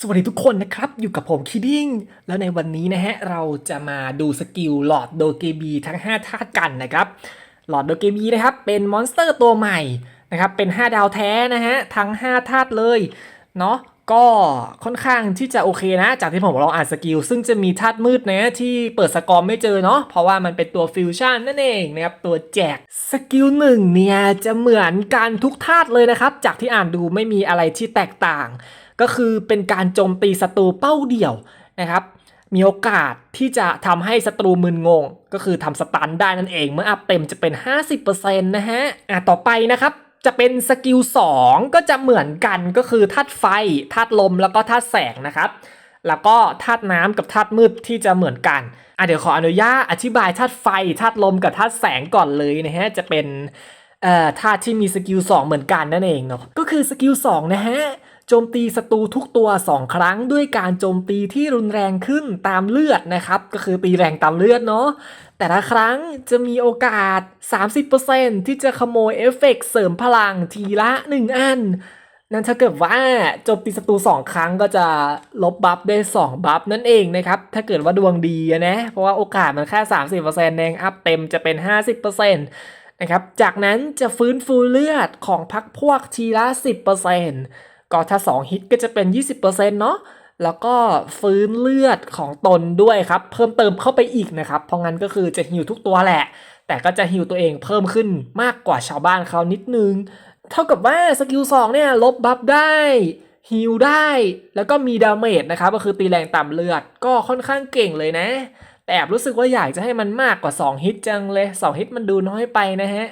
สวัสดีทุกคนนะครับ อยู่กับผมคิดดิ้งแล้วในวันนี้นะฮะ เราจะมาดูสกิลหลอดโดเกบีทั้ง 5 ธาตุกันนะครับ หลอดโดเกบีนะครับ เป็นมอนสเตอร์ตัวใหม่นะครับ เป็น 5 ดาวแท้นะฮะ ทั้ง 5 ธาตุเลยเนาะก็ค่อนข้างที่จะโอเคนะ จากที่ผมลองอ่านสกิล ซึ่งจะมีธาตุมืดนะที่เปิดสกอร์ไม่เจอเนาะเพราะว่ามันเป็นตัวฟิวชั่นนั่นเองนะครับ ตัวแจกสกิลหนึ่งเนี่ยจะเหมือนกันทุกธาตุเลยนะครับ จากที่อ่านดูไม่มีอะไรที่แตกต่าง ก็คือเป็นการโจมตีศัตรูเป้าเดี่ยวนะครับ มีโอกาสที่จะทำให้ศัตรูมึนงง ก็คือทำสตันได้นั่นเองเมื่ออัพเต็มจะเป็น 50%นะฮะอะต่อไปนะครับจะเป็นสกิล 2 ก็จะเหมือนกันก็คือธาตุไฟธาตุลมแล้วก็ธาตุแสงนะครับ แล้วก็ธาตุน้ำกับธาตุมืดที่จะเหมือนกันอะเดี๋ยวขออนุญาตอธิบายธาตุไฟธาตุลมกับธาตุแสงก่อนเลยนะฮะจะเป็นเอ่อธาตุที่มีสกิล 2 เหมือนกันนั่นเองเนาะก็คือสกิล2นะฮะ โจมตีศัตรูทุกตัว 2 ครั้งด้วยการโจมตีที่รุนแรงขึ้นตามเลือดนะครับ ก็คือตีแรงตามเลือดเนาะแต่ละครั้งจะมีโอกาส 30%ที่จะขโมยเอฟเฟกต์เสริมพลังทีละ 1 อัน นั่นถ้าเกิดว่าโจมตีศัตรู2 ครั้งก็จะลบบัฟได้ 2 บัฟนั่นเองนะครับ ถ้าเกิดว่าดวงดีนะ เพราะว่าโอกาสมันแค่ 30%เองอัพเต็มจะเป็น 50%นะครับ จากนั้นจะฟื้นฟูเลือดของพักพวกทีละ 10% ก็ถ้า 2 ฮิตก็จะเป็น 20%เนาะแล้วก็ฟื้นเลือดของตนด้วยครับ เพิ่มเติมเข้าไปอีกนะครับ เพราะงั้นก็คือจะฮิวทุกตัวแหละ แต่ก็จะฮิวตัวเองเพิ่มขึ้นมากกว่าชาวบ้านเขานิดนึง เท่ากับว่าสกิล2เนี่ยลบบัฟได้ฮิลได้ แล้วก็มีดาเมจนะครับ ก็คือตีแรงต่ำเลือดก็ค่อนข้างเก่งเลยนะ แต่แอบรู้สึกว่าอยากจะให้มันมากกว่า 2 ฮิตจังเลย 2 ฮิตมันดูน้อยไปนะฮะ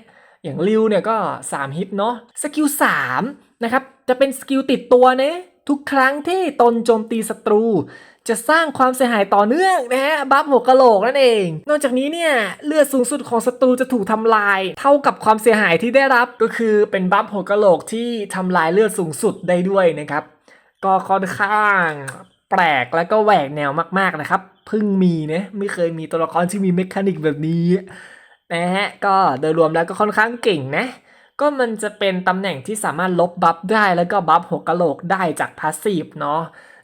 อย่างริวเนี่ยก็ 3 ฮิตเนาะสกิล3นะครับจะเป็นสกิลติดตัวเนะทุกครั้งที่ตนโจมตีศัตรู จะสร้างความเสียหายต่อเนื่องนะฮะบัฟหัวกะโหลกนั่นเอง นอกจากนี้เนี่ยเลือดสูงสุดของศัตรูจะถูกทำลาย เท่ากับความเสียหายที่ได้รับก็คือเป็นบัฟหัวกะโหลกที่ทำลายเลือดสูงสุดได้ด้วยนะครับ ก็ค่อนข้างแปลกแล้วก็แหวกแนวมากๆนะครับเพิ่งมีนะไม่เคยมีตัวละครที่มีเมคานิกแบบนี้ นะฮะก็โดยรวมแล้วก็ค่อนข้างเก่งนะก็มันจะเป็นตำแหน่งที่สามารถลบบัฟได้แล้วก็บัฟหัวกะโหลกได้จากพาสซีฟเนาะ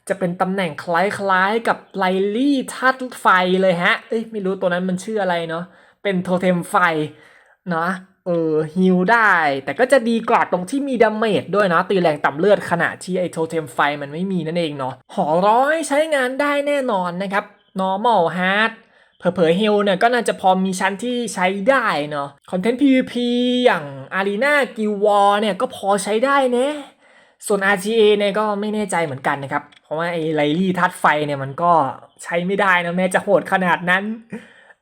จะเป็นตำแหน่งคล้ายๆกับไลลี่ธาตุไฟเลยฮะ เอ้ยไม่รู้ตัวนั้นมันชื่ออะไรเนาะเป็นโทเทมไฟเนาะเออฮิลได้ แต่ก็จะดีกว่าตรงที่มีดาเมจด้วยนะตีแรงต่ำเลือดขณะที่ไอโทเทมไฟมันไม่มีนั่นเองเนาะหอร้อยใช้งานได้แน่นอนนะครับ normal hard เผลอๆเฮลเนี่ยก็น่าจะพอมีชั้นที่ใช้ได้เนาะคอนเทนต์ PVP อย่าง Arena Guild War เนี่ยก็พอใช้ได้นะส่วน RTA เนี่ยก็ไม่แน่ใจเหมือนกันนะครับ เพราะว่าไอ้ไลลี่ทัดไฟเนี่ยมันก็ใช้ไม่ได้นะแม้จะโหดขนาดนั้น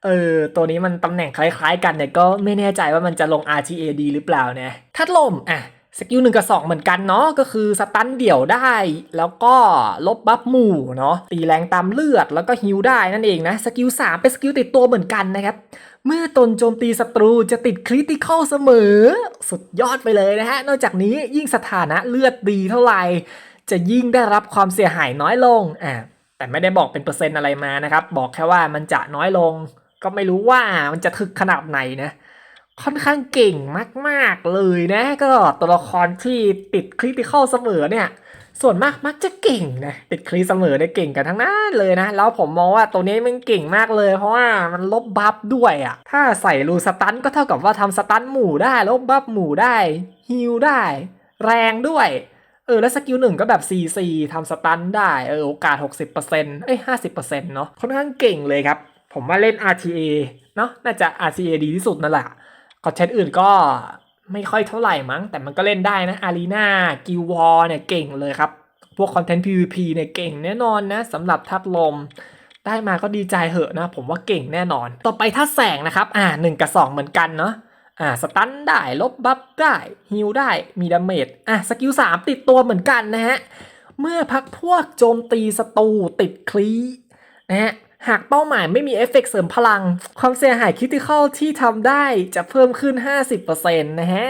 เออ ตัวนี้มันตำแหน่งคล้ายๆกันเนี่ยก็ไม่แน่ใจว่ามันจะลง RTA ดีหรือเปล่านะ ทัดลมอะ สกิลหนึ่งกับสองเหมือนกันเนาะก็คือสตันเดี่ยวได้ แล้วก็ลบบัฟหมู่เนาะตีแรงตามเลือดแล้วก็ฮิลได้นั่นเองนะสกิล3เป็นสกิลติดตัวเหมือนกันนะครับ เมื่อตนโจมตีศัตรูจะติดคริติคอลเสมอ สุดยอดไปเลยนะฮะ นอกจากนี้ยิ่งสถานะเลือดดีเท่าไหร่ จะยิ่งได้รับความเสียหายน้อยลงอะแต่ไม่ได้บอกเป็นเปอร์เซ็นต์อะไรมานะครับ บอกแค่ว่ามันจะน้อยลง ก็ไม่รู้ว่ามันจะถึกขนาดไหนนะ ค่อนข้างเก่งมาก ๆ เลยนะ ก็ตัวละครที่ติดคริติคอลเสมอเนี่ย ส่วนมากมักจะเก่งนะติดคริเสมอได้เก่งกันทั้งนั้นเลยนะ แล้วผมมองว่าตัวนี้มันเก่งมากเลย เพราะว่ามันลบบัฟด้วยอะ่ะ ถ้าใส่รูสตันก็เท่ากับว่าทำสตันหมู่ได้ ลบบัฟหมู่ได้ฮิลได้ แรงด้วยเออแล้วสกิลหนึ่งก็แบบ CC ทำสตันได้เออโอกาส 60%เอ้ย 50%เนาะค่อนข้างเก่งเลยครับ ผมว่าเล่น RTA เนาะน่าจะ RTA ดีที่สุดนั่นแหละ คอนเทนต์อื่นก็ไม่ค่อยเท่าไหร่มั้ง แต่มันก็เล่นได้นะอารีนากิวอเนี่ยเก่งเลยครับ พวกคอนเทนต์ PVP เนี่ยเก่งแน่นอนนะสำหรับทัดลม ได้มาก็ดีใจเหอะนะ ผมว่าเก่งแน่นอน ต่อไปถ้าแสงนะครับ อ่าหนึ่งกับสองเหมือนกันเนาะอ่าสตันได้ ลบบัฟได้ฮิลได้มีดาเมจอะสกิลสามติดตัวเหมือนกันนะฮะ เมื่อพักพวกโจมตีศัตรูติดคลีนะฮะ หากเป้าหมายไม่มีเอฟเฟกต์เสริมพลัง ความเสียหายคริติคอลที่ทำได้จะเพิ่มขึ้น 50%นะฮะ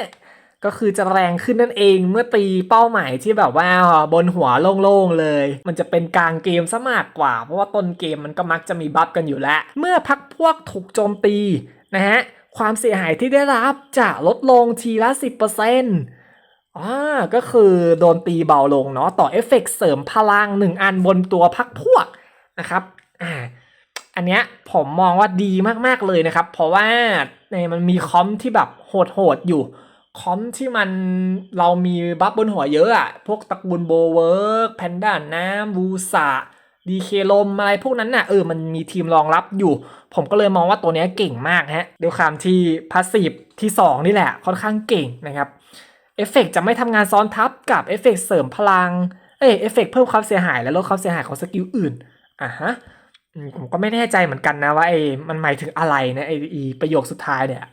ก็คือจะแรงขึ้นนั่นเองเมื่อตีเป้าหมายที่แบบว่าบนหัวโล่งๆเลย มันจะเป็นกลางเกมซะมากกว่า เพราะว่าต้นเกมมันก็มักจะมีบัฟกันอยู่แล้ว เมื่อพักพวกถูกโจมตีนะฮะความเสียหายที่ได้รับจะลดลงทีละ 10%อ่าก็คือโดนตีเบาลงเนาะต่อเอฟเฟกต์เสริมพลังหนึ่งอันบนตัวพักพวกนะครับอ่า อันเนี้ยผมมองว่าดีมากๆเลยนะครับ เพราะว่าในมันมีคอมที่แบบโหดๆอยู่คอมที่มันเรามีบัฟบนหัวเยอะอะพวกตระกูลโบเวิร์กแพนด้าน้ำบูสะดีเคลมอะไรพวกนั้นน่ะเออมันมีทีมรองรับอยู่ ผมก็เลยมองว่าตัวเนี้ยเก่งมากฮะด้วยความที่พาสซีฟที่ 2 นี่แหละ ค่อนข้างเก่งนะครับเอฟเฟกต์จะไม่ทำงานซ้อนทับกับเอฟเฟกต์เสริมพลังเอเอฟเฟกต์เพิ่มความเสียหายและลดความเสียหายของสกิลอื่นอะฮะ ผมก็ไม่แน่ใจเหมือนกันนะว่าไอ้มันหมายถึงอะไรนะไอ้ประโยคสุดท้ายเนี่ย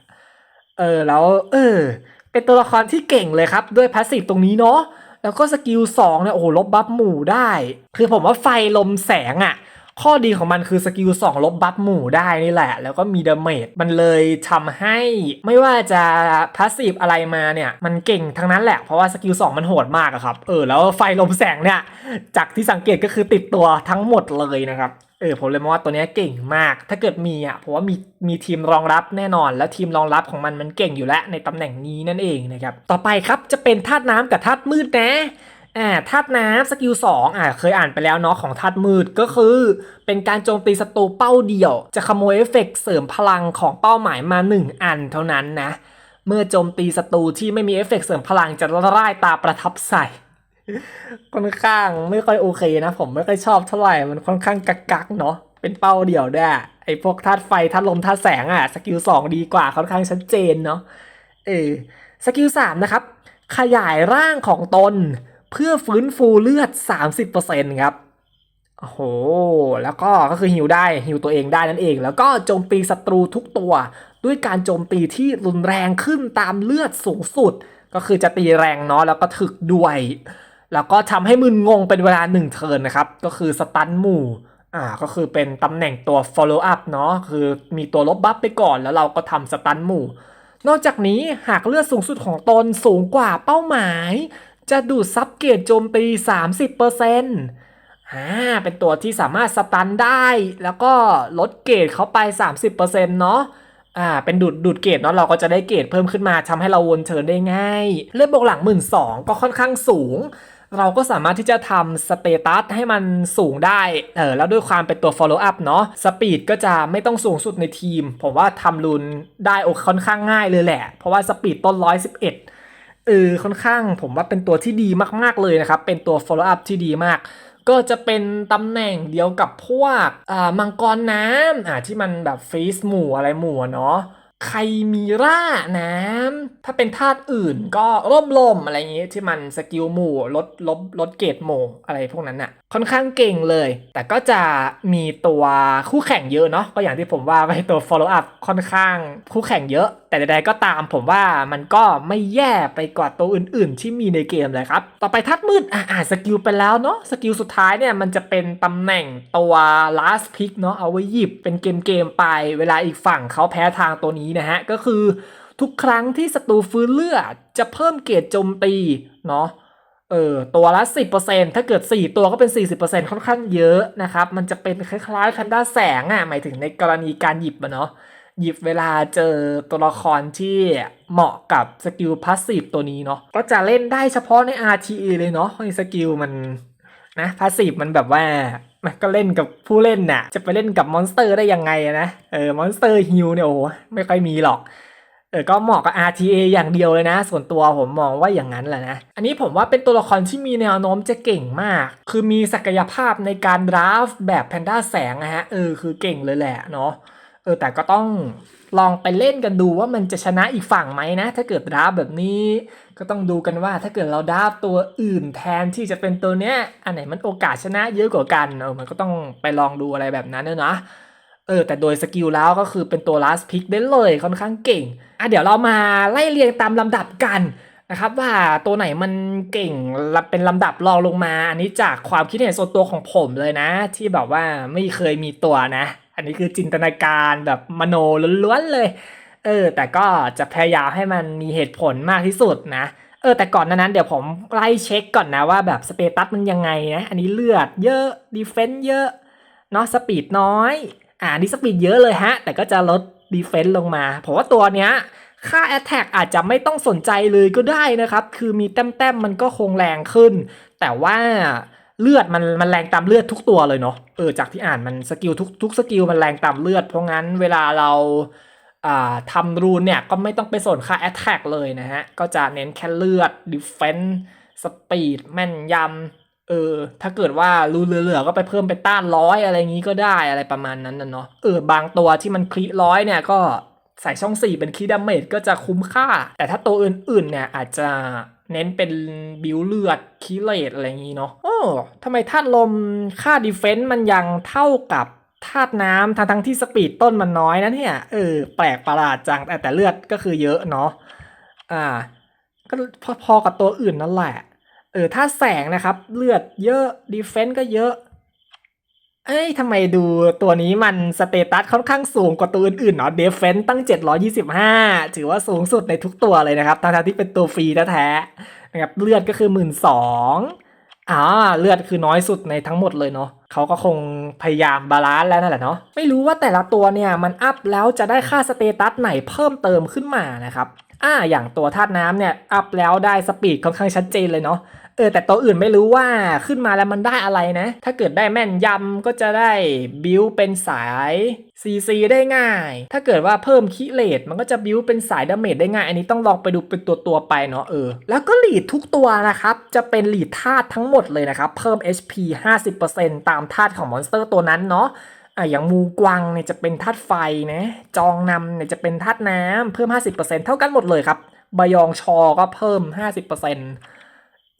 เออแล้ว เออ เป็นตัวละครที่เก่งเลยครับ ด้วยพาสซีฟตรงนี้เนาะแล้วก็สกิล2เนี่ยโอ้โหลบบัฟหมู่ได้ คือผมว่าไฟลมแสงอะ่ะ ข้อดีของมันคือสกิล2ลบบัฟหมู่ได้นี่แหละ แล้วก็มีดาเมจมันเลยทำให้ไม่ว่าจะพาสซีฟอะไรมาเนี่ย มันเก่งทั้งนั้นแหละ เพราะว่าสกิล2มันโหดมากอะครับ เออแล้วไฟลมแสงเนี่ย จากที่สังเกตก็คือติดตัวทั้งหมดเลยนะครับ เออผมเลยมองว่าตัวนี้เก่งมาก ถ้าเกิดมีอะผมว่ามีมีทีมรองรับแน่นอน แล้วทีมรองรับของมันมันเก่งอยู่แล้วในตำแหน่งนี้นั่นเองนะครับ ต่อไปครับจะเป็นธาตุน้ำกับธาตุมืดนะอ่าธาตุน้ำสกิลสองอ่าเคยอ่านไปแล้วเนาะของธาตุมืดก็คือ เป็นการโจมตีศัตรูเป้าเดียว จะขโมยเอฟเฟกต์เสริมพลังของเป้าหมายมา 1 อันเท่านั้นนะ เมื่อโจมตีศัตรูที่ไม่มีเอฟเฟกต์เสริมพลังจะร่ายตาประทับใส่ ค่อนข้างไม่ค่อยโอเคนะ ผมไม่ค่อยชอบเท่าไหร่มันค่อนข้างกักกักเนาะเป็นเป้าเดี่ยวด้วยไอ้พวกธาตุไฟธาตุลมธาตุแสงอะสกิลสองดีกว่าค่อนข้างชัดเจนเนาะเออสกิลสามนะครับ ขยายร่างของตนเพื่อฟื้นฟูเลือด 30%ครับโอ้โห แล้วก็ก็คือฮิวได้ฮิวตัวเองได้นั่นเอง แล้วก็โจมตีศัตรูทุกตัว ด้วยการโจมตีที่รุนแรงขึ้นตามเลือดสูงสุด ก็คือจะตีแรงเนาะแล้วก็ถึกด้วย แล้วก็ทำให้มึนงงเป็นเวลา1เทิร์นนะครับ ก็คือสตันหมู่อ่าก็คือเป็นตำแหน่งตัว follow up เนาะคือมีตัวลบบัฟไปก่อนแล้วเราก็ทำสตันหมู่ นอกจากนี้หากเลือดสูงสุดของตนสูงกว่าเป้าหมาย จะดูดซับเกรดโจมตี 30%อ่าเป็นตัวที่สามารถสตันได้ แล้วก็ลดเกรดเขาไป 30%เนาะอ่าเป็นดูดดูดเกรดเนาะเราก็จะได้เกรดเพิ่มขึ้นมาทำให้เราวนเทิร์นได้ง่าย เลือดบวกหลัง1 2ื่นสองก็ค่อนข้างสูง เราก็สามารถที่จะทำสเตตัสให้มันสูงได้ เออ แล้วด้วยความเป็นตัว follow up เนาะสปีดก็จะไม่ต้องสูงสุดในทีม ผมว่าทำรุนได้โอค่อนข้างง่ายเลยแหละ เพราะว่าสปีดต้น 111 เออ ค่อนข้างผมว่าเป็นตัวที่ดีมาก ๆ เลยนะครับ เป็นตัว follow up ที่ดีมาก ก็จะเป็นตำแหน่งเดียวกับพวกอ่ามังกรน้ำอ่าที่มันแบบฟรีสหมู่อะไรหมู่เนาะ ไคมีร่าน้ำ ถ้าเป็นธาตุอื่นก็ร่มลมอะไรอย่างงี้ที่มันสกิลหมู่ลดลบลดเกรดหมู่อะไรพวกนั้นอะค่อนข้างเก่งเลย แต่ก็จะมีตัวคู่แข่งเยอะเนาะก็อย่างที่ผมว่าไปตัว follow up ค่อนข้างคู่แข่งเยอะแต่ใดๆก็ตามผมว่ามันก็ไม่แย่ไปกว่าตัวอื่นๆ ที่มีในเกมเลยครับ ต่อไปธาตุมืดอะอ่าสกิลไปแล้วเนาะสกิลสุดท้ายเนี่ยมันจะเป็นตำแหน่งตัว last pick เนาะเอาไว้หยิบเป็นเกมเกมๆไป เวลาอีกฝั่งเขาแพ้ทางตัวนี้นะฮะ ก็คือทุกครั้งที่ศัตรูฟื้นเลือดจะเพิ่มเกรดโจมตีเนาะเออตัวละ 10%ถ้าเกิด 4 ตัวก็เป็น 40%ค่อนข้างเยอะนะครับ มันจะเป็นคล้ายๆแพนด้าแสงอะ่ะหมายถึงในกรณีการหยิบอะเนาะ หยิบเวลาเจอตัวละครที่เหมาะกับสกิลพาสซีฟตัวนี้เนาะก็จะเล่นได้เฉพาะใน RTA เลยเนาะเพราะสกิลมันนะพาสซีฟมันแบบว่ามันก็เล่นกับผู้เล่นน่ะ จะไปเล่นกับมอนสเตอร์ได้ยังไงนะเออมอนสเตอร์ฮิลเนี่ยโอ้โหไม่ค่อยมีหรอกเออก็เหมาะกับ RTA อย่างเดียวเลยนะ ส่วนตัวผมมองว่าอย่างนั้นแหละนะ อันนี้ผมว่าเป็นตัวละครที่มีแนวโน้มจะเก่งมาก คือมีศักยภาพในการดราฟแบบแพนด้าแสงนะฮะ เออ คือเก่งเลยแหละเนาะ เออแต่ก็ต้องลองไปเล่นกันดูว่ามันจะชนะอีกฝั่งไหมนะ ถ้าเกิดดราฟแบบนี้ ก็ต้องดูกันว่าถ้าเกิดเราดราฟตัวอื่นแทนที่จะเป็นตัวเนี้ยอันไหนมันโอกาสชนะเยอะกว่ากันเออมันก็ต้องไปลองดูอะไรแบบนั้นนะเนาะเออแต่โดยสกิลแล้วก็คือเป็นตัว last pick ได้เลยค่อนข้างเก่งอะเดี๋ยวเรามาไล่เรียงตามลำดับกันนะครับว่าตัวไหนมันเก่งเป็นลำดับรองลงมา อันนี้จากความคิดเห็นส่วนตัวของผมเลยนะ ที่แบบว่าไม่เคยมีตัวนะ อันนี้คือจินตนาการแบบมโนล้วนๆเลย เออ แต่ก็จะพยายามให้มันมีเหตุผลมากที่สุดนะ เออ แต่ก่อนนั้นเดี๋ยวผมไล่เช็คก่อนนะว่าแบบสเตตัสมันยังไงนะ อันนี้เลือดเยอะดีเฟนซ์เยอะเนาะสปีดน้อย อ่านี่สปีดเยอะเลยฮะ แต่ก็จะลดดีเฟนซ์ลงมาผมว่าตัวเนี้ยค่า Attack อาจจะไม่ต้องสนใจเลยก็ได้นะครับ คือมีแต้มๆมันก็คงแรงขึ้น แต่ว่า เลือดมันมันแรงตามเลือดทุกตัวเลยเนาะเออจากที่อ่านมันสกิลทุกทุกสกิลมันแรงตามเลือด เพราะงั้นเวลาเราอ่าทำรูนเนี่ยก็ไม่ต้องไปสนค่า Attack เลยนะฮะ ก็จะเน้นแค่เลือด Defense Speed แม่นยำเออถ้าเกิดว่ารูนเหลือๆก็ไปเพิ่มไปต้านร้อยอะไรอย่างนี้ก็ได้อะไรประมาณนั้นนะเนาะเออบางตัวที่มันคลีร้อยเนี่ยก็ใส่ช่อง 4 เป็นคีดาเมจก็จะคุ้มค่า แต่ถ้าตัวอื่นๆเนี่ยอาจจะ เน้นเป็นบิวเลือดคิเลตอะไรอย่างนี้เนาะโอ้ทำไมธาตุลมค่าดีเฟนต์มันยังเท่ากับธาตุน้ำทั้งทั้งที่สปีดต้นมันน้อยนะเนี่ย เออ แปลกประหลาดจัง แต่แต่เลือดก็คือเยอะเนาะ อ่า ก็พอๆกับตัวอื่นนั่นแหละ เออ ถ้าแสงนะครับ เลือดเยอะดีเฟนต์ก็เยอะ เอ้ยทำไมดูตัวนี้มันสเตตัสค่อนข้างสูงกว่าตัวอื่นๆเนาะเดฟเฟนตั้ง 725 ถือว่าสูงสุดในทุกตัวเลยนะครับทั้งๆที่เป็นตัวฟรีแท้ๆนะครับเลือดก็คือ 1 2ื่นอ่าเลือดคือน้อยสุดในทั้งหมดเลยเนาะเขาก็คงพยายามบาลานซ์แล้วนั่นแหละเนาะไม่รู้ว่าแต่ละตัวเนี่ยมันอัพแล้วจะได้ค่าสเตตัสไหนเพิ่มเติมขึ้นมานะครับอ่าอย่างตัวธาตุน้ำเนี่ยอัพแล้วได้สปีดค่อนข้างชัดเจนเลยเนาะ เออแต่ตัวอื่นไม่รู้ว่าขึ้นมาแล้วมันได้อะไรนะ ถ้าเกิดได้แม่นยำก็จะได้บิวเป็นสาย CC ได้ง่าย ถ้าเกิดว่าเพิ่มคิเลตมันก็จะบิวเป็นสายดาเมจได้ง่าย อันนี้ต้องลองไปดูเป็นตัวตัวไปเนาะเออ แล้วก็หลีดทุกตัวนะครับ จะเป็นหลีดธาตุทั้งหมดเลยนะครับ เพิ่ม HP 50%ตามธาตุของมอนสเตอร์ตัวนั้นเนาะอะอย่างมูกวางเนี่ยจะเป็นธาตุไฟนะ จองนำเนี่ยจะเป็นธาตุน้ำเพิ่ม 50%เท่ากันหมดเลยครับบยองชอก็เพิ่ม 50%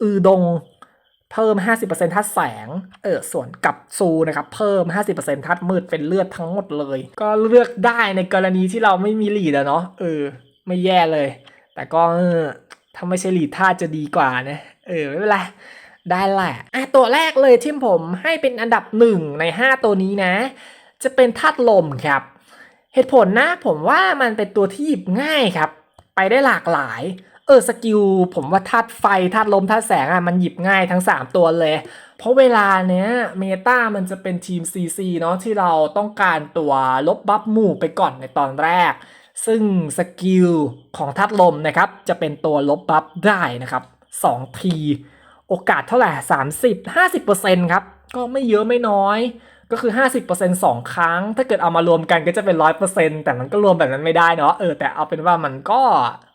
อือดงเพิ่ม 50%ธาตุแสง เออ ส่วนกับซูนะครับ เพิ่ม 50%ธาตุมืดเป็นเลือดทั้งหมดเลย ก็เลือกได้ในกรณีที่เราไม่มีลีดอะเนาะ เออ ไม่แย่เลย แต่ก็เออถ้าไม่ใช่ลีดธาตุจะดีกว่านะ เออ ไม่เป็นไร ได้แหละอะตัวแรกเลยที่ผมให้เป็นอันดับหนึ่งใน 5 ตัวนี้นะ จะเป็นธาตุลมครับ เหตุผลนะ ผมว่ามันเป็นตัวที่หยิบง่ายครับ ไปได้หลากหลาย เออสกิลผมว่าธาตุไฟธาตุลมธาตุแสงอะมันหยิบง่ายทั้ง 3 ตัวเลย เพราะเวลาเนี้ยเมตามันจะเป็นทีม CC เนาะที่เราต้องการตัวลบบัฟหมู่ไปก่อนในตอนแรก ซึ่งสกิลของธาตุลมนะครับ จะเป็นตัวลบบัฟได้นะครับ 2 ที โอกาสเท่าไหร่ 30 50%ครับ ก็ไม่เยอะไม่น้อยก็คือ 50% 2 ครั้ง ถ้าเกิดเอามารวมกันก็จะเป็น 100%แต่มันก็รวมแบบนั้นไม่ได้เนาะเออแต่เอาเป็นว่ามันก็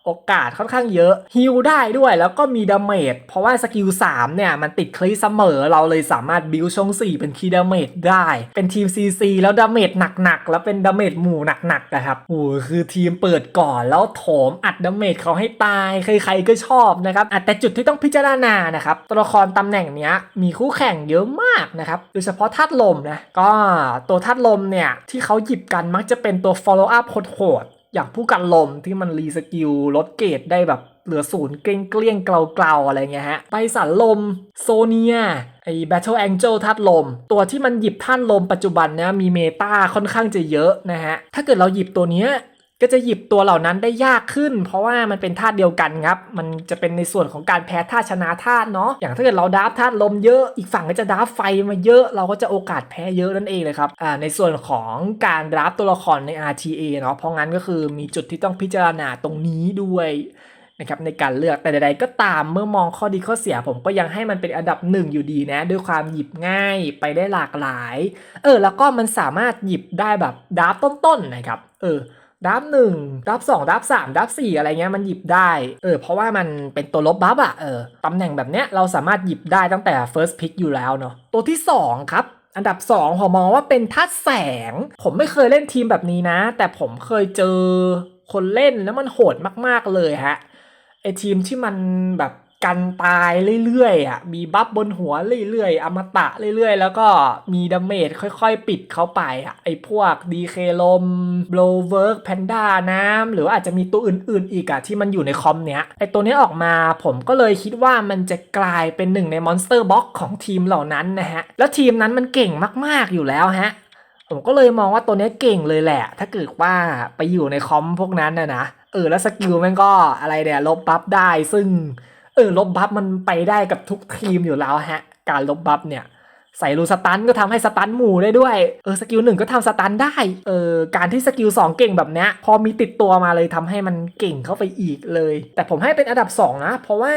โอกาสค่อนข้างเยอะฮิลได้ด้วยแล้วก็มีดาเมจเพราะว่าสกิล3เนี่ย มันติดคลีเสมอเราเลยสามารถบิวช่อง 4 เป็นคีดาเมจได้ เป็นทีม CC แล้วดาเมจหนักๆ แล้วเป็นดาเมจหมู่หนักๆนะครับโอ้โหคือทีมเปิดก่อนแล้วโถมอัดดาเมจเขาให้ตาย ใครๆก็ชอบนะครับแต่จุดที่ต้องพิจารณานะครับตัวละครตำแหน่งเนี้ยมีคู่แข่งเยอะมากนะครับโดยเฉพาะธาตุลมนะก็ตัวธาตุลมเนี่ยที่เขาหยิบกันมักจะเป็นตัว follow up โหด อย่างผู้กันลมที่มันรีสกิลลดเกรดได้แบบเหลือศูนย์เกลี้ยงเกลี้ยงเกลาอะไรเงี้ยฮะ ไปสันลม โซเนีย ไอ้ Battle Angel ธาตุลม ตัวที่มันหยิบธาตุลมปัจจุบันเนี่ยมีเมตาค่อนข้างจะเยอะนะฮะ ถ้าเกิดเราหยิบตัวเนี้ย ก็จะหยิบตัวเหล่านั้นได้ยากขึ้น เพราะว่ามันเป็นธาตุเดียวกันครับ มันจะเป็นในส่วนของการแพ้ธาตุชนะธาตุเนาะ อย่างถ้าเกิดเราดับธาตุลมเยอะ อีกฝั่งก็จะดับไฟมาเยอะ เราก็จะโอกาสแพ้เยอะนั่นเองเลยครับ อ่า ในส่วนของการดับตัวละครใน RTA เนาะ เพราะงั้นก็คือมีจุดที่ต้องพิจารณาตรงนี้ด้วยนะครับในการเลือกแต่ใดๆก็ตามเมื่อมองข้อดีข้อเสียผมก็ยังให้มันเป็นอันดับหนึ่งอยู่ดีนะ ด้วยความหยิบง่ายไปได้หลากหลาย เออ แล้วก็มันสามารถหยิบได้แบบดับต้นๆนะครับ เออ ดับหนึ่งดับสองดับสามดับสี่อะไรเงี้ยมันหยิบได้ เออ เพราะว่ามันเป็นตัวลบบัฟอะเออตำแหน่งแบบเนี้ยเราสามารถหยิบได้ตั้งแต่ first pick อยู่แล้วเนาะตัวที่ 2 ครับอันดับ 2 ผมมองว่าเป็นทัดแสง ผมไม่เคยเล่นทีมแบบนี้นะ แต่ผมเคยเจอคนเล่นแล้วมันโหดมากๆเลยฮะไอทีมที่มันแบบ กันตายเรื่อยๆอะมีบัฟบนหัวเรื่อยๆอมตะเรื่อยๆ แล้วก็มีดาเมจค่อยๆ ปิดเขาไปอะไอพวกดีเคลมโบลเวิร์กแพนด้าน้ำหรือว่าอาจจะมีตัวอื่นๆ อีกอะที่มันอยู่ในคอมเนี้ยไอตัวนี้ออกมาผมก็เลยคิดว่ามันจะกลายเป็นหนึ่งในมอนสเตอร์บ็อกของทีมเหล่านั้นนะฮะ แล้วทีมนั้นมันเก่งมากๆอยู่แล้วฮะ ผมก็เลยมองว่าตัวนี้เก่งเลยแหละ ถ้าเกิดว่าไปอยู่ในคอมพวกนั้นนะนะเออแล้วสกิลม่งก็อะไรเนี่ยลบบัฟได้ซึ่ง เออลบบัฟมันไปได้กับทุกทีมอยู่แล้วฮะ การลบบัฟเนี่ยใส่รูสตันก็ทำให้สตันหมู่ได้ด้วย เออสกิลหนึ่งก็ทำสตันได้ เออการที่สกิลสองเก่งแบบเนี้ยพอมีติดตัวมาเลยทำให้มันเก่งเข้าไปอีกเลย แต่ผมให้เป็นอันดับสองนะ เพราะว่า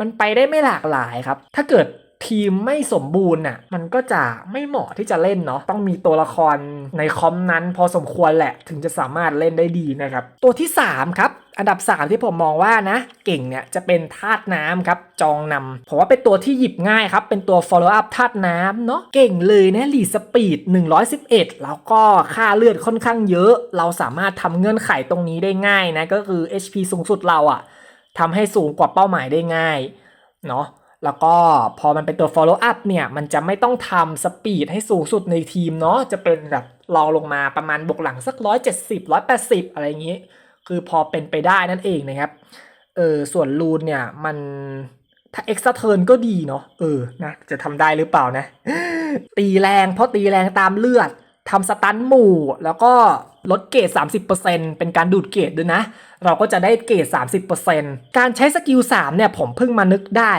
มันไปได้ไม่หลากหลายครับ ถ้าเกิด ทีมไม่สมบูรณ์น่ะมันก็จะไม่เหมาะที่จะเล่นเนาะต้องมีตัวละครในคอมนั้น พอสมควรแหละถึงจะสามารถเล่นได้ดีนะครับ ตัวที่ 3 ครับอันดับ 3 ที่ผมมองว่านะเก่งเนี่ยจะเป็นธาตุน้ำครับจองนำผมว่าเป็นตัวที่หยิบง่ายครับ เป็นตัว follow up ธาตุน้ำเนาะเก่งเลยนะลีสปีด 111 แล้วก็ค่าเลือดค่อนข้างเยอะ เราสามารถทำเงื่อนไขตรงนี้ได้ง่ายนะก็คือ HP สูงสุดเราอะทำให้สูงกว่าเป้าหมายได้ง่ายเนาะ แล้วก็พอมันเป็นตัว follow up เนี่ย มันจะไม่ต้องทำสปีดให้สูงสุดในทีมเนาะจะเป็นแบบรองลงมาประมาณบวกหลังสัก 170 180 อะไรอย่างนี้ คือพอเป็นไปได้นั่นเองนะครับ เออส่วนรูนเนี่ย มันถ้า extra turn ก็ดีเนาะเออนะจะทำได้หรือเปล่านะ ตีแรงเพราะตีแรงตามเลือดทำสตันหมู่ แล้วก็ลดเกรด30%เป็นการดูดเกรดด้วยนะ เราก็จะได้เกรด30%การใช้สกิล3เนี่ยผมเพิ่งมานึกได้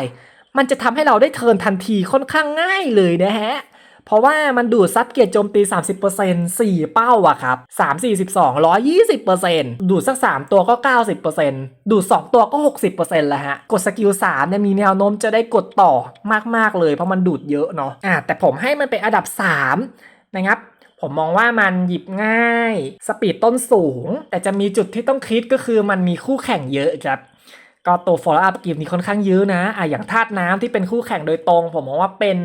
มันจะทำให้เราได้เทิร์นทันทีค่อนข้างง่ายเลยนะฮะเพราะว่ามันดูดซัดเกียรติโจมตี 30% 4 เป้าอะครับ 3 42 120%ดูดสัก 3 ตัวก็ 90%ดูด 2 ตัวก็ 60%แล้วฮะ กดสกิล3เนี่ยมีแนวโน้มจะได้กดต่อมาก ๆ เลยเพราะมันดูดเยอะเนาะอะแต่ผมให้มันเป็นอันดับ 3 นะครับผมมองว่ามันหยิบง่าย สปีดต้นสูง แต่จะมีจุดที่ต้องคิดก็คือมันมีคู่แข่งเยอะครับ ก็ตัว follow up เกมนี้ค่อนข้างเยอนะอะอย่างธาตุน้ำที่เป็นคู่แข่งโดยตรง ผมมองว่าเป็น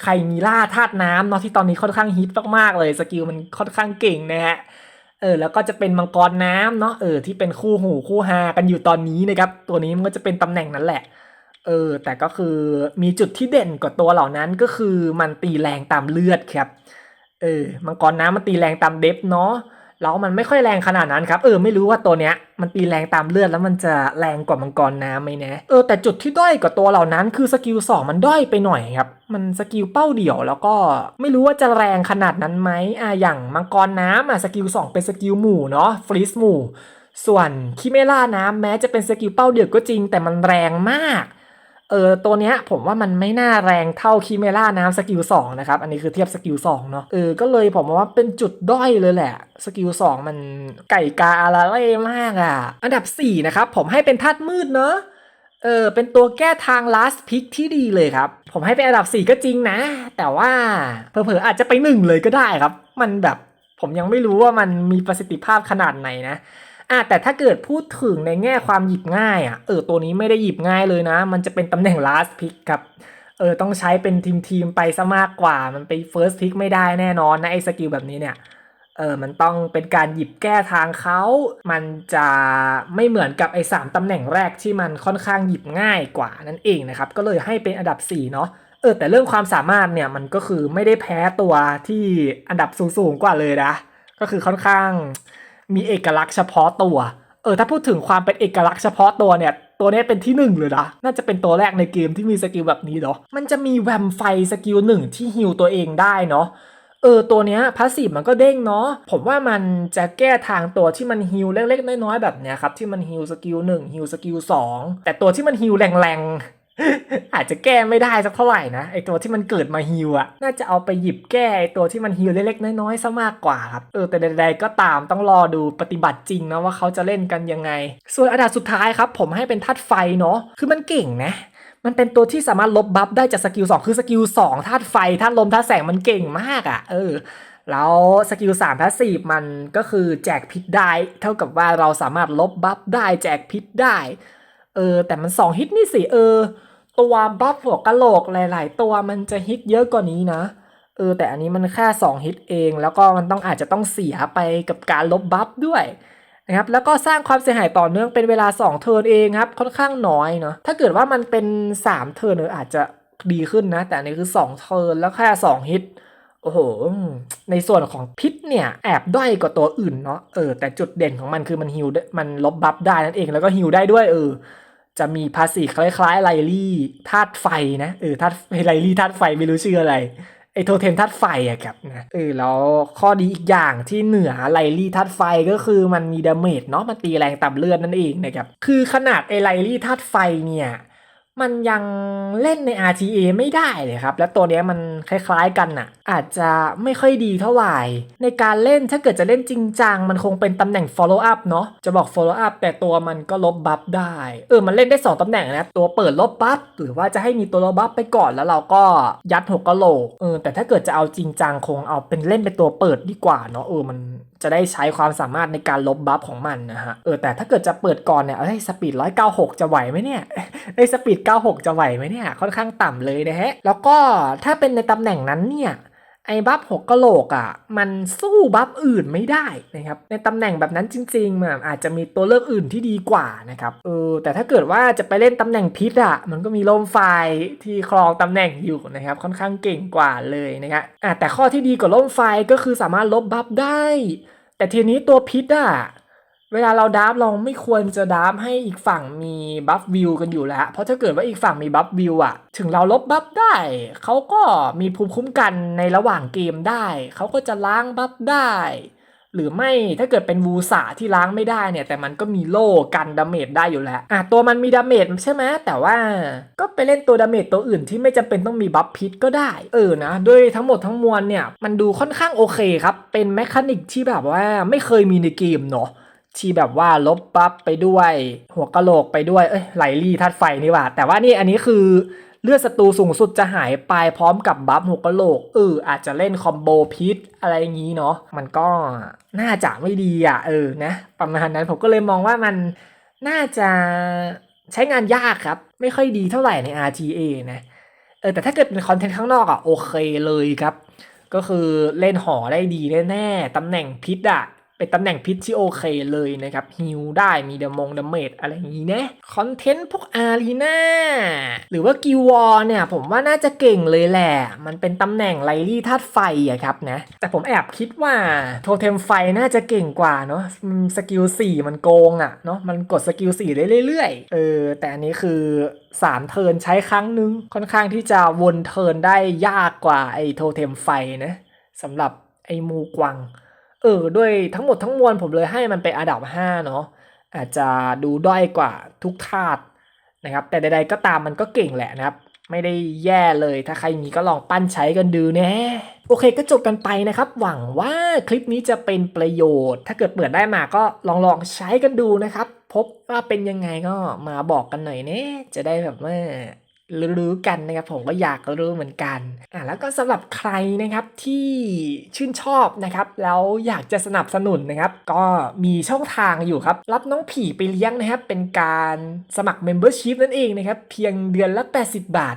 ไคมีล่าธาตุน้ำเนาะที่ตอนนี้ค่อนข้างฮิตมากๆเลยสกิลมันค่อนข้างเก่งนะฮะเออแล้วก็จะเป็นมังกรน้ำเนาะเออที่เป็นคู่หูคู่ฮากันอยู่ตอนนี้นะครับตัวนี้มันก็จะเป็นตำแหน่งนั้นแหละเออแต่ก็คือมีจุดที่เด่นกว่าตัวเหล่านั้นก็คือมันตีแรงตามเลือดครับเออมังกรน้ำมันตีแรงตามเดฟเนาะ แล้วมันไม่ค่อยแรงขนาดนั้นครับ เออไม่รู้ว่าตัวเนี้ยมันตีแรงตามเลือดแล้วมันจะแรงกว่ามังกรน้ำไหมนะ เออแต่จุดที่ด้อยกว่าตัวเหล่านั้นคือสกิล2มันด้อยไปหน่อยครับ มันสกิลเป้าเดี่ยวแล้วก็ไม่รู้ว่าจะแรงขนาดนั้นไหมอะอย่างมังกรน้ำอะสกิล2เป็นสกิลหมู่เนาะฟรีสหมู่ ส่วนคิเมล่าน้ำแม้จะเป็นสกิลเป้าเดี่ยวก็จริง แต่มันแรงมาก เออตัวเนี้ยผมว่ามันไม่น่าแรงเท่าคิเมล่าน้ำสกิล2นะครับ อันนี้คือเทียบสกิล2เนาะเออก็เลยผมว่าเป็นจุดด้อยเลยแหละ สกิล2มันไก่กาอะไรมากอะ่ะ อันดับ4นะครับผมให้เป็นธาตุมืดเนาะเออเป็นตัวแก้ทาง last pick ที่ดีเลยครับ ผมให้เป็นอันดับ 4 ก็จริงนะ แต่ว่าเผลอๆอาจจะไป1เลยก็ได้ครับ มันแบบผมยังไม่รู้ว่ามันมีประสิทธิภาพขนาดไหนนะ อะแต่ถ้าเกิดพูดถึงในแง่ความหยิบง่ายอะเออตัวนี้ไม่ได้หยิบง่ายเลยนะ มันจะเป็นตำแหน่ง last pick ครับเออต้องใช้เป็นทีมทีมๆไปซะมากกว่า มันไป first pick ไม่ได้แน่นอนนะไอ้สกิลแบบนี้เนี่ยเออมันต้องเป็นการหยิบแก้ทางเขา มันจะไม่เหมือนกับไอ้สามตำแหน่งแรกที่มันค่อนข้างหยิบง่ายกว่านั่นเองนะครับ ก็เลยให้เป็นอันดับ 4 เนาะเออแต่เรื่องความสามารถเนี่ยมันก็คือไม่ได้แพ้ตัวที่อันดับสูงๆกว่าเลยนะ ก็คือค่อนข้าง มีเอกลักษณ์เฉพาะตัว เออถ้าพูดถึงความเป็นเอกลักษณ์เฉพาะตัวเนี่ยตัวนี้เป็นที่หนึ่งเลยนะ น่าจะเป็นตัวแรกในเกมที่มีสกิลแบบนี้เนาะ มันจะมีแวมไฟสกิลหนึ่งที่ฮิลตัวเองได้เนาะ เออตัวเนี้ยพาสซีฟมันก็เด้งเนาะ ผมว่ามันจะแก้ทางตัวที่มันฮิลเล็กๆน้อยๆแบบเนี้ยครับที่มันฮิลสกิลหนึ่งฮิลสกิลสองแต่ตัวที่มันฮิลแรงๆ อาจจะแก้ไม่ได้สักเท่าไหร่นะไอตัวที่มันเกิดมาฮิลอะน่าจะเอาไปหยิบแก้ไอตัวที่มันฮิลเล็กๆน้อยๆซะมากกว่าครับเออแต่ใดๆก็ตามต้องรอดูปฏิบัติจริงนะว่าเขาจะเล่นกันยังไง ส่วนอันดับสุดท้ายครับ ผมให้เป็นธาตุไฟเนาะคือมันเก่งนะมันเป็นตัวที่สามารถลบบัฟได้จากสกิล2คือสกิล2ธาตุไฟธาตุลมธาตุแสงมันเก่งมากอะ่ะเออแล้วสกิล3พาสซีฟมันก็คือแจกพิษได้ เท่ากับว่าเราสามารถลบบัฟได้แจกพิษได้ เออแต่มัน 2 ฮิตนี่สิเออ ตัวบัฟหัวกะโหลกหลาย ๆ ตัวมันจะฮิตเยอะกว่านี้นะเออแต่อันนี้มันแค่2ฮิตเอง แล้วก็มันต้องอาจจะต้องเสียไปกับการลบบัฟด้วยนะครับแล้วก็สร้างความเสียหายต่อเนื่องเป็นเวลา 2 เทิร์นเองครับค่อนข้างน้อยเนาะถ้าเกิดว่ามันเป็น 3 เทิร์นเอออาจจะดีขึ้นนะ แต่อันนี้คือ 2 เทิร์นแล้วแค่2ฮิตโอ้โห ในส่วนของพิษเนี่ยแอบด้อยกว่าตัวอื่นเนาะเออแต่จุดเด่นของมันคือมันฮิลมันลบบัฟได้นั่นเองแล้วก็ฮิลได้ด้วยเออ จะมีภาษีคล้ายๆไลลี่ธาตุไฟนะเออธาตุไลลี่ธาตุไฟไม่รู้ชื่ออะไรไอโทเทมธาตุไฟอะครับนะเออแล้วข้อดีอีกอย่างที่เหนือไลลี่ธาตุไฟก็คือมันมีดาเมจเนาะมันตีแรงต่ำเลือดนั่นเองนะครับคือขนาดไอไลลี่ธาตุไฟเนี่ย มันยังเล่นใน RTA ไม่ได้เลยครับ และตัวเนี้ยมันคล้ายๆกันน่ะ อาจจะไม่ค่อยดีเท่าไหร่ ในการเล่นถ้าเกิดจะเล่นจริงจัง มันคงเป็นตำแหน่ง follow up เนาะจะบอก follow up แต่ตัวมันก็ลบบัฟได้ เออ มันเล่นได้ 2ตำแหน่งนะ ตัวเปิดลบบัฟหรือว่าจะให้มีตัวลบบัฟไปก่อนแล้วเราก็ยัดหัวกะโหลกเออแต่ถ้าเกิดจะเอาจริงจังคงเอาเป็นเล่นเป็นตัวเปิดดีกว่าเนาะเออมันจะได้ใช้ความสามารถในการลบบัฟของมันนะฮะ เออแต่ถ้าเกิดจะเปิดก่อนเนี่ยเอ้ยสปีด196 จะไหวไหมเนี่ย ไอ้สปีด 96 จะไหวไหมเนี่ย ค่อนข้างต่ำเลยนะฮะ แล้วก็ถ้าเป็นในตำแหน่งนั้นเนี่ยไอ้บัฟหกกะโหลกอะมันสู้บัฟอื่นไม่ได้นะครับในตำแหน่งแบบนั้นจริงๆมันอาจจะมีตัวเลือกอื่นที่ดีกว่านะครับเออแต่ถ้าเกิดว่าจะไปเล่นตำแหน่งพิษอะมันก็มีลมไฟที่ครองตำแหน่งอยู่นะครับค่อนข้างเก่งกว่าเลยนะครับอะแต่ข้อที่ดีกว่าลมไฟก็คือสามารถลบบัฟได้ แต่ทีนี้ตัวพิษอะ เวลาเราดาร์ฟเราไม่ควรจะดาร์ฟให้อีกฝั่งมีบัฟวิวกันอยู่แล้ว เพราะถ้าเกิดว่าอีกฝั่งมีบัฟวิวอะถึงเราลบบัฟได้ เขาก็มีภูมิคุ้มกันในระหว่างเกมได้ เขาก็จะล้างบัฟได้ หรือไม่ถ้าเกิดเป็นวูสาที่ล้างไม่ได้เนี่ย แต่มันก็มีโล่กันดาเมจได้อยู่แล้วอะตัวมันมีดาเมจใช่ไหมแต่ว่าก็ไปเล่นตัวดาเมจตัวอื่นที่ไม่จำเป็นต้องมีบัฟพิษก็ได้ เออนะด้วยทั้งหมดทั้งมวลเนี่ยมันดูค่อนข้างโอเคครับเป็นแมคานิกที่แบบว่าไม่เคยมีในเกมเนาะ ที่แบบว่าลบปั๊บไปด้วย หัวกะโหลกไปด้วย เอ้ยไหลลี่ธาตุไฟนี่ว่า แต่ว่านี่อันนี้คือเลือดศัตรูสูงสุดจะหายไปพร้อมกับบัฟหัวกะโหลกเอออาจจะเล่นคอมโบพิษอะไรอย่างนี้เนาะมันก็น่าจะไม่ดีอะเออนะ ประมาณนั้นผมก็เลยมองว่ามันน่าจะใช้งานยากครับ ไม่ค่อยดีเท่าไหร่ใน RTA นะเออแต่ถ้าเกิดเป็นคอนเทนต์ข้างนอกอะโอเคเลยครับ ก็คือเล่นหอได้ดีแน่ๆตำแหน่งพิษอะ เป็นตำแหน่งพิษที่โอเคเลยนะครับฮิลได้มีเดมงเดเมจอะไรอย่างนี้นะคอนเทนต์พวกอารีนาหรือว่ากิวอร์เนี่ย ผมว่าน่าจะเก่งเลยแหละ มันเป็นตำแหน่งไลลี่ธาตุไฟอะครับนะ แต่ผมแอบคิดว่าโทเทมไฟน่าจะเก่งกว่าเนาะสกิล4มันโกงอะเนาะมันกดสกิล4ได้เรื่อยๆ เออ แต่อันนี้คือ3เทิร์นใช้ครั้งหนึง ค่อนข้างที่จะวนเทิร์นได้ยากกว่าไอ้โทเทมไฟนะสำหรับไอ้มูกวัง เออด้วยทั้งหมดทั้งมวลผมเลยให้มันเป็นอันดับ5เนาะอาจจะดูด้อยกว่าทุกธาตุนะครับ แต่ใดๆก็ตามมันก็เก่งแหละนะครับ ไม่ได้แย่เลยถ้าใครมีก็ลองปั้นใช้กันดูนะโอเคก็จบกันไปนะครับ หวังว่าคลิปนี้จะเป็นประโยชน์ ถ้าเกิดเปิดได้มาก็ลองลองใช้กันดูนะครับ พบว่าเป็นยังไงก็มาบอกกันหน่อยเนะจะได้แบบว่า รู้ๆกันนะครับผมก็อยากรู้เหมือนกันอ่าแล้วก็สำหรับใครนะครับที่ชื่นชอบนะครับแล้วอยากจะสนับสนุนนะครับ ก็มีช่องทางอยู่ครับ รับน้องผีไปเลี้ยงนะครับ เป็นการสมัคร Membership นั่นเองนะครับ เพียงเดือนละ 80 บาท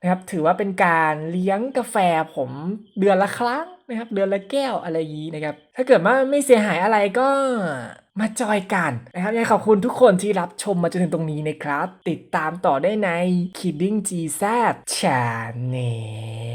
นะครับถือว่าเป็นการเลี้ยงกาแฟผมเดือนละครั้ง นะครับเดือนละแก้วอะไรยี้นะครับถ้าเกิดว่าไม่เสียหายอะไรก็มาจอยกันนะครับยังไงขอบคุณทุกคนที่รับชมมาจนถึงตรงนี้นะครับ ติดตามต่อได้ใน Kidding GZ Channel